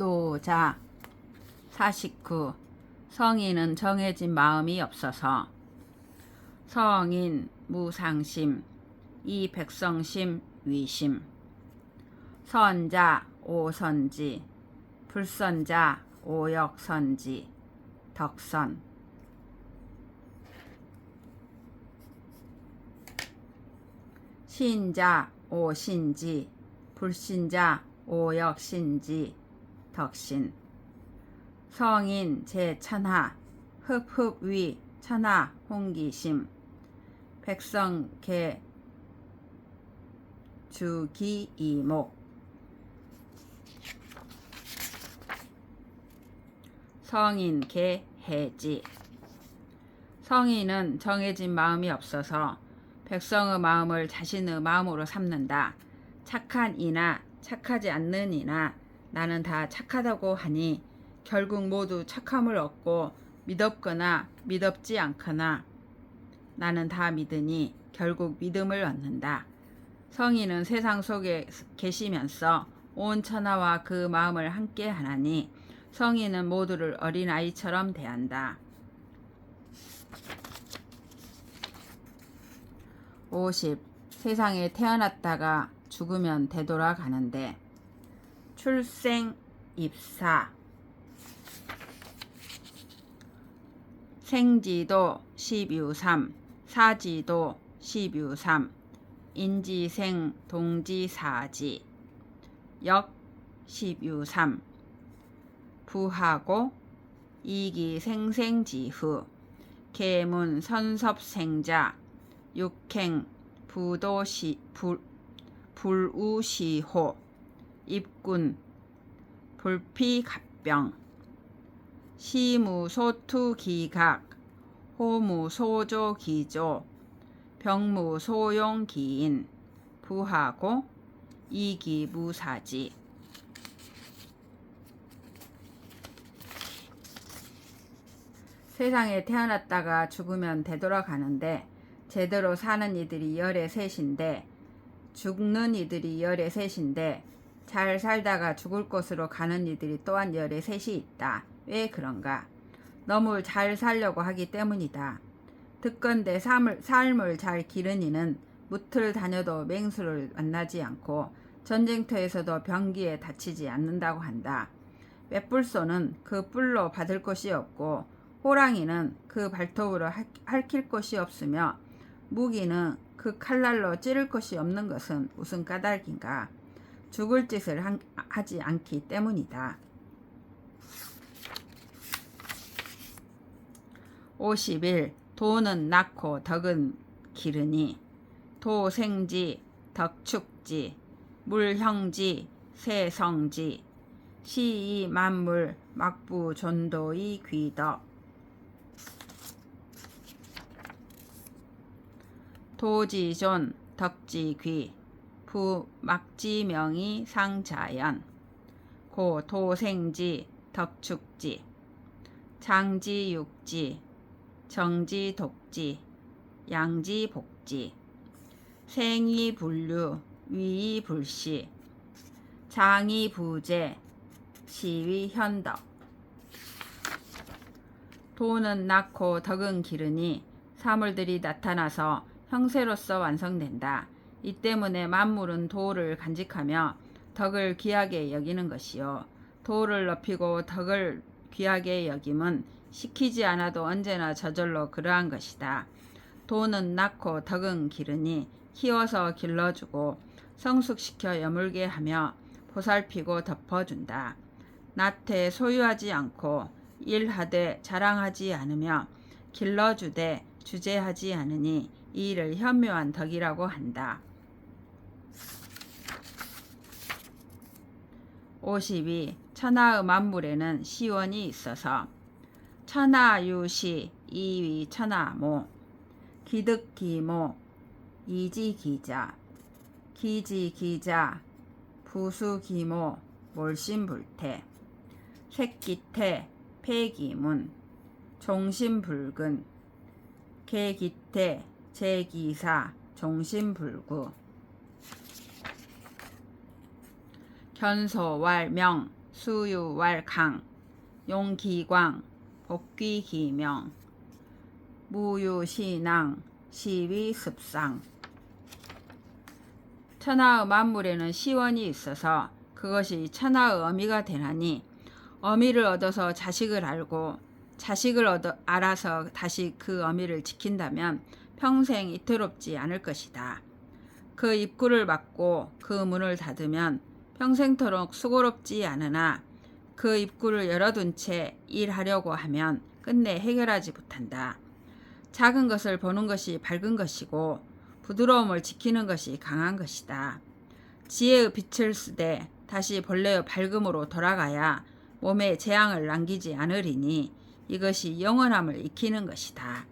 노자 49 성인은 정해진 마음이 없어서. 성인 무상심 이 백성심 위심. 선자 오선지. 불선자 오역선지. 덕선. 신자 오신지. 불신자 오역신지 덕신. 성인 제천하. 흡흡위 천하 홍기심. 백성 개. 주기이목. 성인 개 해지. 성인은 정해진 마음이 없어서 백성의 마음을 자신의 마음으로 삼는다. 착한 이나 착하지 않는 이나 나는 다 착하다고 하니 결국 모두 착함을 얻고 믿었거나 믿었지 않거나 나는 다 믿으니 결국 믿음을 얻는다. 성인은 세상 속에 계시면서 온 천하와 그 마음을 함께 하나니 성인은 모두를 어린아이처럼 대한다. 50. 세상에 태어났다가 죽으면 되돌아가는데 출생 입사. 생지도 12.3 사지도 12.3 인지생 동지사지. 역12.3 부하고 이기생생지후. 계문 선섭생자. 육행 부도시 불, 불우시호 입군 불피갑병 시무소투기각 호무소조기조 병무소용기인 부하고 이기무사지. 세상에 태어났다가 죽으면 되돌아가는데 제대로 사는 이들이 열의 셋인데 죽는 이들이 열의 셋인데 잘 살다가 죽을 곳으로 가는 이들이 또한 열의 셋이 있다. 왜 그런가? 너무 잘 살려고 하기 때문이다. 듣건대 삶을, 삶을 잘 기른 이는 무틀 다녀도 맹수를 만나지 않고 전쟁터에서도 병기에 다치지 않는다고 한다. 맷불소는 그 뿔로 받을 것이 없고 호랑이는 그 발톱으로 핥힐 것이 없으며 무기는 그 칼날로 찌를 것이 없는 것은 무슨 까닭인가? 죽을 짓을 한, 하지 않기 때문이다. 51. 도는 낳고 덕은 기르니 도생지 덕축지 물형지 세성지 시이 만물 막부 존도이 귀덕 도지존 덕지귀 부막지명이 상자연 고 도생지 덕축지 장지육지 정지독지 양지복지 생이분류 위이불시 장이부재 시위현덕 도는 낳고 덕은 기르니 사물들이 나타나서 형세로서 완성된다. 이 때문에 만물은 도를 간직하며 덕을 귀하게 여기는 것이요. 도를 높이고 덕을 귀하게 여김은 시키지 않아도 언제나 저절로 그러한 것이다. 도는 낳고 덕은 기르니 키워서 길러주고 성숙시켜 여물게 하며 보살피고 덮어준다. 나태 소유하지 않고 일하되 자랑하지 않으며 길러주되 주제하지 않으니 이 일을 현묘한 덕이라고 한다. 52. 천하의 만물에는 시원이 있어서. 천하유시 이위 천하모. 기득기모 이지기자. 기지기자 부수기모 몰심불태. 새기태 폐기문. 종심불근. 개기태 제기사 종심불구 견소왈명 수유왈강 용기광 복귀기명 무유신앙 시위습상 천하의 만물에는 시원이 있어서 그것이 천하의 어미가 되나니 어미를 얻어서 자식을 알고 자식을 얻어 알아서 다시 그 어미를 지킨다면 평생 이토롭지 않을 것이다. 그 입구를 막고 그 문을 닫으면 평생토록 수고롭지 않으나 그 입구를 열어둔 채 일하려고 하면 끝내 해결하지 못한다. 작은 것을 보는 것이 밝은 것이고 부드러움을 지키는 것이 강한 것이다. 지혜의 빛을 쓰되 다시 본래의 밝음으로 돌아가야 몸에 재앙을 남기지 않으리니 이것이 영원함을 익히는 것이다.